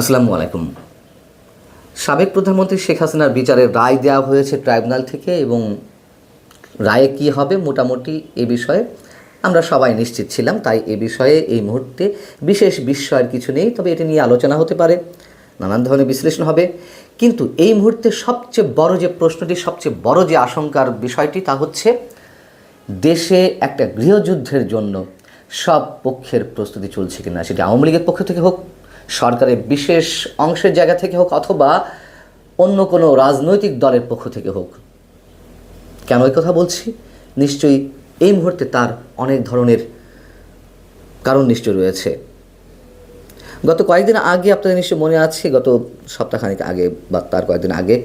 আসসালামু আলাইকুম। সাবেক প্রধানমন্ত্রী শেখ হাসিনার বিচারের রায় দেওয়া হয়েছে ট্রাইব্যুনাল থেকে এবং রায়ে কি হবে মোটামুটি এ বিষয়ে আমরা সবাই নিশ্চিত ছিলাম, তাই এ বিষয়ে এই মুহূর্তে বিশেষ বিস্ময়ের কিছু নেই, তবে এটি নিয়ে আলোচনা হতে পারে, নানান ধরনের বিশ্লেষণ হবে। কিন্তু এই মুহূর্তে সবচেয়ে বড় যে প্রশ্নটি, সবচেয়ে বড় যে আশঙ্কার বিষয়টি তা হচ্ছে, দেশে একটা গৃহযুদ্ধের জন্য সব পক্ষের প্রস্তুতি চলছে কিনা, সেটি আওয়ামী লীগের পক্ষ থেকে হোক সরকারের বিশেষ অংশের জায়গা থেকে হোক অথবা অন্য কোনো রাজনৈতিক দলের পক্ষ থেকে হোক। কেন এই কথা বলছি? নিশ্চয়ই এই মুহূর্তে তার অনেক ধরনের কারণ নিশ্চয় রয়েছে। গত কয়েকদিন আগে আপনাদের নিশ্চয় মনে আছে, গত সপ্তাহখানিক আগে বা তার কয়েকদিন আগে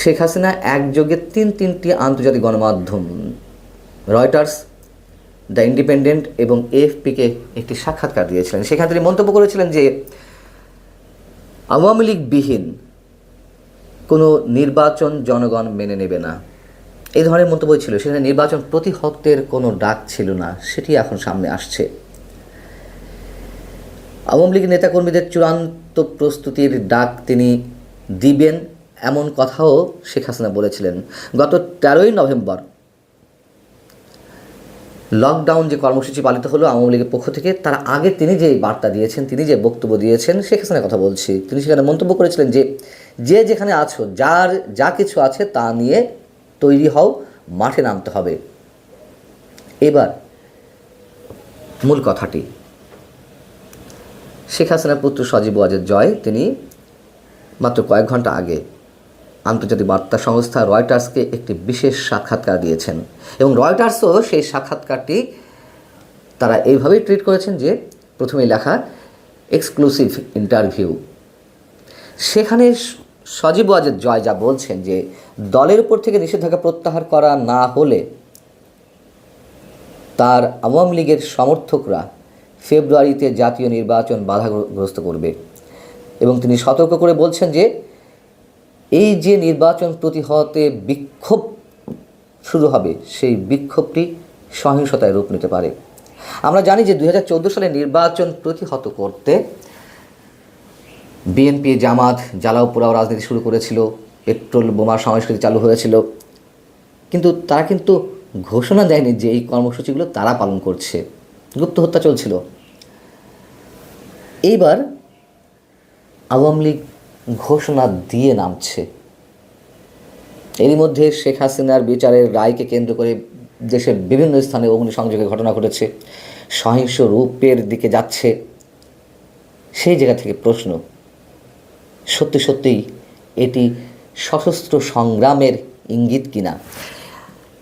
শেখ হাসিনা একযোগে তিন তিনটি আন্তর্জাতিক গণমাধ্যম, রয়টার্স দ্য ইন্ডিপেন্ডেন্ট এবং এএফপিকে একটি সাক্ষাৎকার দিয়েছিলেন। সেখানে তিনি মন্তব্য করেছিলেন যে, আওয়ামী লীগবিহীন কোনো নির্বাচন জনগণ মেনে নেবে না। এই ধরনের মন্তব্য ছিল। সেখানে নির্বাচন প্রতিহতের কোনো ডাক ছিল না, সেটি এখন সামনে আসছে। আওয়ামী লীগ নেতাকর্মীদের চূড়ান্ত প্রস্তুতির ডাক তিনি দিবেন, এমন কথাও শেখ হাসিনা বলেছিলেন। গত তেরোই নভেম্বর লকডাউন যে কর্মসূচি পালিত হলো আওয়ামী লীগের পক্ষ থেকে, তার আগে তিনি যে বার্তা দিয়েছেন, তিনি যে বক্তব্য দিয়েছেন শেখ কথা বলছি। তিনি সেখানে মন্তব্য করেছিলেন যে যে যেখানে আছো, যার যা কিছু আছে তা নিয়ে তৈরি হও, মাঠে নামতে হবে। এবার, মূল কথাটি। শেখ হাসিনার পুত্র সজীব ওয়াজের জয়, তিনি মাত্র কয়েক ঘণ্টা আগে আন্তর্জাতিক বার্তা সংস্থা রয়টার্সকে একটি বিশেষ সাক্ষাৎকার দিয়েছেন। এবং রয়টার্সও সেই সাক্ষাৎকারটি তারা এইভাবেই ট্রিট করেছেন যে, প্রথমেই লেখা, এক্সক্লুসিভ ইন্টারভিউ। সেখানে সজীব ওয়াজেদ জয় যা বলছেন যে, দলের উপর থেকে নিষেধাজ্ঞা প্রত্যাহার করা না হলে তার আওয়ামী লীগের সমর্থকরা ফেব্রুয়ারিতে জাতীয় নির্বাচন বাধাগ্রস্ত করবে। এবং তিনি সতর্ক করে বলছেন যে এই যে নির্বাচন প্রতিহতে বিক্ষোভ শুরু হবে, সেই বিক্ষোভটি সহিংসতায় রূপ নিতে পারে। আমরা জানি যে দু হাজার চোদ্দ সালে নির্বাচন প্রতিহত করতে বিএনপি জামাত জ্বালাও পোড়াও রাজনীতি শুরু করেছিল, পেট্রোল বোমার সংস্কৃতি চালু হয়েছিল। কিন্তু তারা কিন্তু ঘোষণা দেয়নি যে এই কর্মসূচিগুলো তারা পালন করছে। গুপ্ত হত্যা চলছিল। এইবার আওয়ামী লীগ ঘোষণা দিয়ে নামছে। এরই মধ্যে শেখ হাসিনার বিচারের রায়কে কেন্দ্র করে দেশের বিভিন্ন স্থানে অগ্নিসংযোগের ঘটনা ঘটেছে। সহিংস রূপের দিকে যাচ্ছে। সেই জায়গা থেকে প্রশ্ন, সত্যি সত্যিই এটি সশস্ত্র সংগ্রামের ইঙ্গিত কিনা?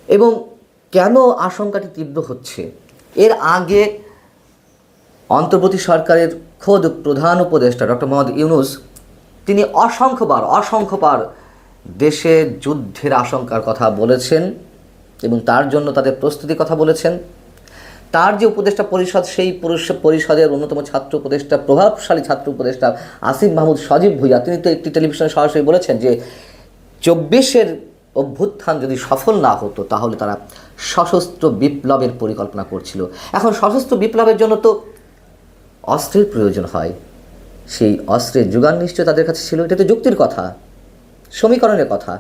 এবং কেন আশঙ্কাটি তীব্র হচ্ছে? এর আগে অন্তর্বর্তী সরকারের খোদ প্রধান উপদেষ্টা ডক্টর মোহাম্মদ ইউনুস তিনি অসংখ্যবার অসংখ্যবার দেশে যুদ্ধের আশঙ্কার কথা বলেছেন এবং তার জন্য তাদের প্রস্তুতির কথা বলেছেন। তার যে উপদেষ্টা পরিষদ, সেই পরিষ- পরিষদের অন্যতম ছাত্র উপদেষ্টা, প্রভাবশালী ছাত্র উপদেষ্টা আসিফ মাহমুদ সজীব ভুইয়া, তিনি তো একটি টেলিভিশনে সরাসরি বলেছেন যে চব্বিশের অভ্যুত্থান যদি সফল না হতো, তাহলে তারা সশস্ত্র বিপ্লবের পরিকল্পনা করছিল। এখন সশস্ত্র বিপ্লবের জন্য তো অস্ত্রের প্রয়োজন হয়। সেই অস্ত্রের যোগান নিশ্চয় তাদের কাছে ছিল, এটা তো যুক্তির কথা, সমীকরণের কথা।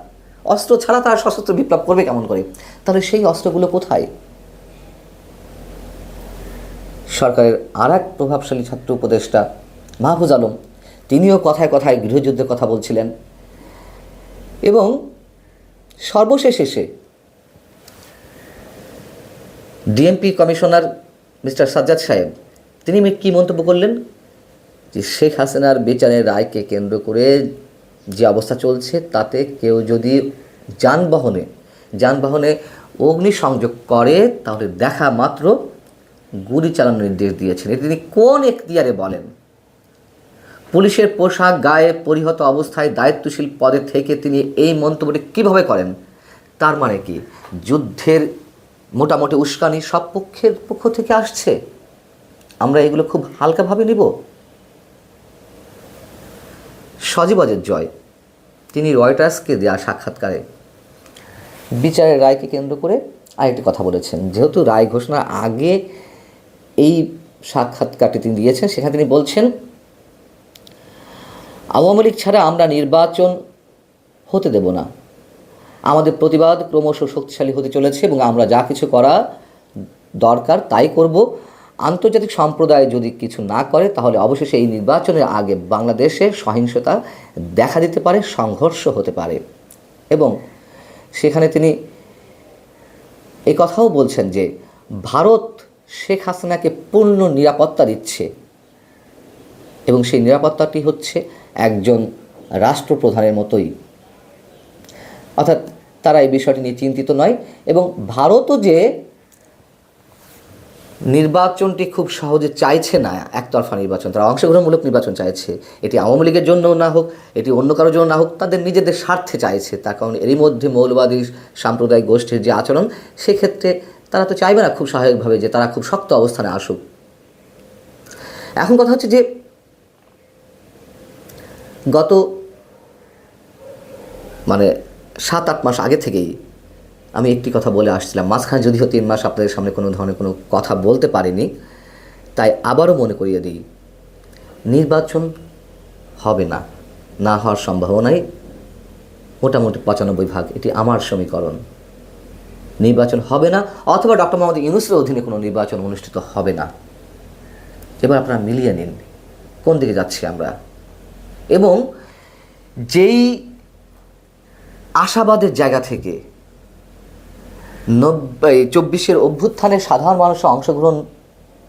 অস্ত্র ছাড়া তারা সশস্ত্র বিপ্লব করবে কেমন করে? তাহলে সেই অস্ত্রগুলো কোথায়? সরকারের আর এক প্রভাবশালী ছাত্র উপদেষ্টা মাহফুজ আলম, তিনিও কথায় কথায় গৃহযুদ্ধের কথা বলছিলেন। এবং সর্বশেষ এসে ডিএমপি কমিশনার মিস্টার সাজ্জাদ সাহেব, তিনি কী মন্তব্য করলেন? যে শেখ হাসিনার বিচারের রায়কে কেন্দ্র করে যে অবস্থা চলছে, তাতে কেউ যদি যানবাহনে যানবাহনে অগ্নিসংযোগ করে, তাহলে দেখা মাত্র গুলি চালানোর নির্দেশ দিয়েছেন। তিনি কোন এখতিয়ারে বলেন? পুলিশের পোশাক গায়ে পরিহত অবস্থায় দায়িত্বশীল পদে থেকে তিনি এই মন্তব্যটি কীভাবে করেন? তার মানে কি, যুদ্ধের মোটামুটি উস্কানি সব পক্ষের পক্ষ থেকে আসছে? আমরা এগুলো খুব হালকাভাবে নিব? সজীবজের জয়। তিনি রয়টার্সকে দেওয়া সাক্ষাৎকারে বিচারের রায়কে কেন্দ্র করে আরেকটি কথা বলেছেন। যেহেতু রায় ঘোষণার আগে এই সাক্ষাৎকারটি তিনি দিয়েছেন, সেখানে তিনি বলছেন, আওয়ামী লীগ ছাড়া আমরা নির্বাচন হতে দেব না। আমাদের প্রতিবাদ ক্রমশ শক্তিশালী হতে চলেছে এবং আমরা যা কিছু করা দরকার তাই করব। আন্তর্জাতিক সম্প্রদায় যদি কিছু না করে, তাহলে অবশেষে এই নির্বাচনের আগে বাংলাদেশে সহিংসতা দেখা দিতে পারে, সংঘর্ষ হতে পারে। এবং সেখানে তিনি এই কথাও বলছেন যে, ভারত শেখ হাসিনাকে পূর্ণ নিরাপত্তা দিচ্ছে। এবং সেই নিরাপত্তাটি হচ্ছে একজন রাষ্ট্রপ্রধানের মতোই। অর্থাৎ তারা এই বিষয়টি নিয়ে চিন্তিত নয়। এবং ভারতও যে নির্বাচনটি খুব সহজে চাইছে না একতরফা নির্বাচন। তারা অংশগ্রহণমূলক নির্বাচন চাইছে। এটি আওয়ামী লীগের জন্য না হোক, এটি অন্য কারোর জন্য না হোক, তাদের নিজেদের স্বার্থে চাইছে। তার কারণ এরই মধ্যে মৌলবাদী সাম্প্রদায়িক গোষ্ঠীর যে আচরণ, সেক্ষেত্রে তারা তো চাইবে না খুব স্বাভাবিকভাবে যে তারা খুব শক্ত অবস্থানে আসুক। এখন কথা হচ্ছে যে গত মানে সাত, আট মাস আগে থেকেই আমি একটি কথা বলে আসছিলাম। মাঝখানে যদিও তিন মাস আপনাদের সামনে কোনো ধরনের কোনো কথা বলতে পারিনি, তাই আবারও মনে করিয়ে দিই, নির্বাচন হবে না না হওয়ার সম্ভাবনাই মোটামুটি পঁচানব্বই ভাগ। এটি আমার সমীকরণ। নির্বাচন হবে না, অথবা ডক্টর মোহাম্মদ ইউনুসের অধীনে কোনো নির্বাচন অনুষ্ঠিত হবে না। এবার আপনারা মিলিয়ে নিন, কোন দিকে যাচ্ছি আমরা। এবং যেই আশাবাদের জায়গা থেকে নব্বই চব্বিশের অভ্যুত্থানে সাধারণ মানুষের অংশগ্রহণ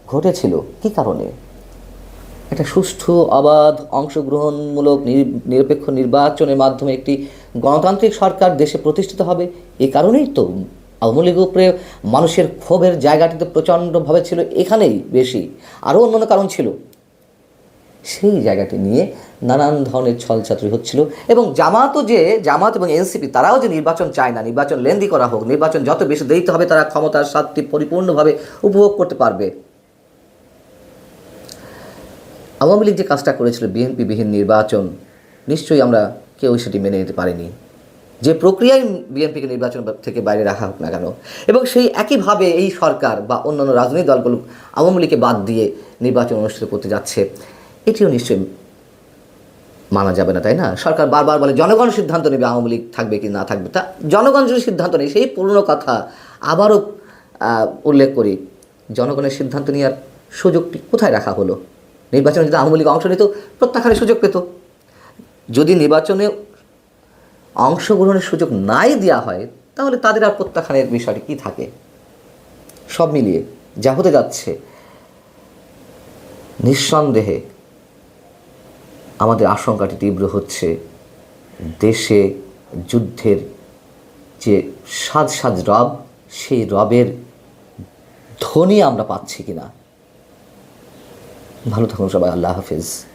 ঘটেছিল। কি কারণে? একটা সুষ্ঠু, অবাধ, অংশগ্রহণমূলক, নির- নিরপেক্ষ নির্বাচনের মাধ্যমে একটি গণতান্ত্রিক সরকার দেশে প্রতিষ্ঠিত হবে, এ কারণেই তো আওয়ামী লীগের উপরে মানুষের ক্ষোভের জায়গাটিতে প্রচণ্ডভাবে ছিল, এখানেই বেশি। আরও অন্যান্য কারণ ছিল। সেই জায়গাটি নিয়ে নানান ধরনের ছলচাতুরি হচ্ছিল। এবং জামাতও যে, জামাত এবং এনসিপি তারাও যে নির্বাচন চায় না, নির্বাচন লেন্দি করা হোক, নির্বাচন যত বেশি দেরিতে হবে তারা ক্ষমতার স্বাদটি পরিপূর্ণভাবে উপভোগ করতে পারবে। আওয়ামী লীগ যে কাজটা করেছিল বিএনপি বিহীন নির্বাচন, নিশ্চয়ই আমরা কেউ সেটি মেনে নিতে পারিনি। যে প্রক্রিয়ায় বিএনপিকে নির্বাচন থেকে বাইরে রাখা হোক না কেন, এবং সেই একইভাবে এই সরকার বা অন্যান্য রাজনৈতিক দলগুলো আওয়ামী লীগকে বাদ দিয়ে নির্বাচন অনুষ্ঠিত করতে যাচ্ছে। এটিও নিশ্চয়ই মানা যাবে না, তাই না? সরকার বারবার বলে জনগণ সিদ্ধান্ত নেবে আওয়ামী লীগ থাকবে কি না থাকবে। তা জনগণ যদি সিদ্ধান্ত নেয়, সেই পুরনো কথা আবারও উল্লেখ করি, জনগণের সিদ্ধান্ত নেওয়ার সুযোগটি কোথায় রাখা হলো? নির্বাচনে যদি আওয়ামী লীগ অংশ নিত প্রত্যাখ্যানের সুযোগ পেত। যদি নির্বাচনে অংশগ্রহণের সুযোগ নাই দেওয়া হয়, তাহলে তাদের আর প্রত্যাখ্যানের বিষয়টি কী থাকে? সব মিলিয়ে যা হতে যাচ্ছে, নিঃসন্দেহে আমাদের আশঙ্কাটি তীব্র হচ্ছে। দেশে যুদ্ধের যে সাজ সাজ রব, সেই রবের ধ্বনি আমরা পাচ্ছি কিনা। ভালো থাকুন সবাই, আল্লাহ হাফিজ।